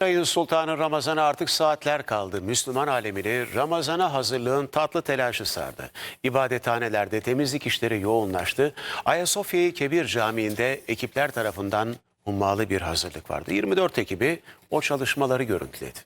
Ayın Sultanı Ramazan'a artık saatler kaldı. Müslüman alemini Ramazan'a hazırlığın tatlı telaşı sardı. İbadethanelerde temizlik işleri yoğunlaştı. Ayasofya-i Kebir Camii'nde ekipler tarafından hummalı bir hazırlık vardı. 24 ekibi o çalışmaları görüntüledi.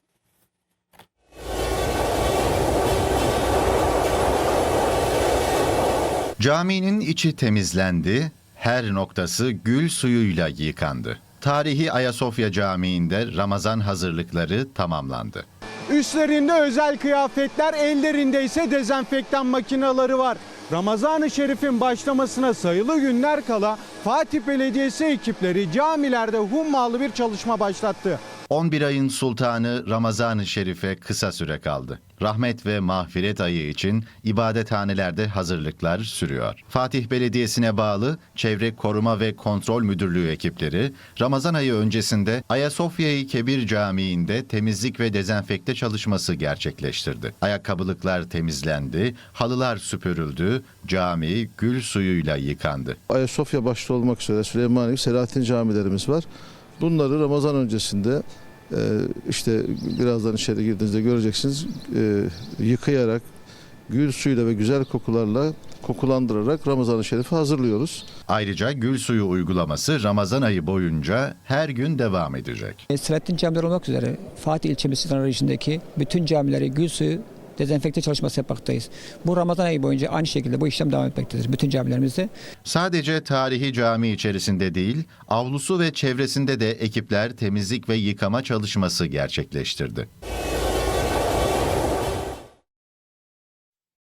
Caminin içi temizlendi, her noktası gül suyuyla yıkandı. Tarihi Ayasofya Camii'nde Ramazan hazırlıkları tamamlandı. Üstlerinde özel kıyafetler, ellerinde ise dezenfektan makineleri var. Ramazan-ı Şerif'in başlamasına sayılı günler kala Fatih Belediyesi ekipleri camilerde hummalı bir çalışma başlattı. 11 ayın sultanı Ramazan-ı Şerif'e kısa süre kaldı. Rahmet ve mağfiret ayı için ibadethanelerde hazırlıklar sürüyor. Fatih Belediyesi'ne bağlı Çevre Koruma ve Kontrol Müdürlüğü ekipleri Ramazan ayı öncesinde Ayasofya-i Kebir Camii'nde temizlik ve dezenfekte çalışması gerçekleştirdi. Ayakkabılıklar temizlendi, halılar süpürüldü, cami gül suyuyla yıkandı. Ayasofya başta olmak üzere Süleymaniye, Selahattin camilerimiz var. Bunları Ramazan öncesinde e, işte birazdan içeri girdiğinizde göreceksiniz e, yıkayarak gül suyuyla ve güzel kokularla kokulandırarak Ramazan-ı Şerif'i hazırlıyoruz. Ayrıca gül suyu uygulaması Ramazan ayı boyunca her gün devam edecek. Selahattin camileri olmak üzere Fatih ilçemizin arayışındaki bütün camileri gül suyu dezenfekte çalışması yapmaktayız. Bu Ramazan ayı boyunca aynı şekilde bu işlem devam etmektedir bütün camilerimizde. Sadece tarihi cami içerisinde değil, avlusu ve çevresinde de ekipler temizlik ve yıkama çalışması gerçekleştirdi.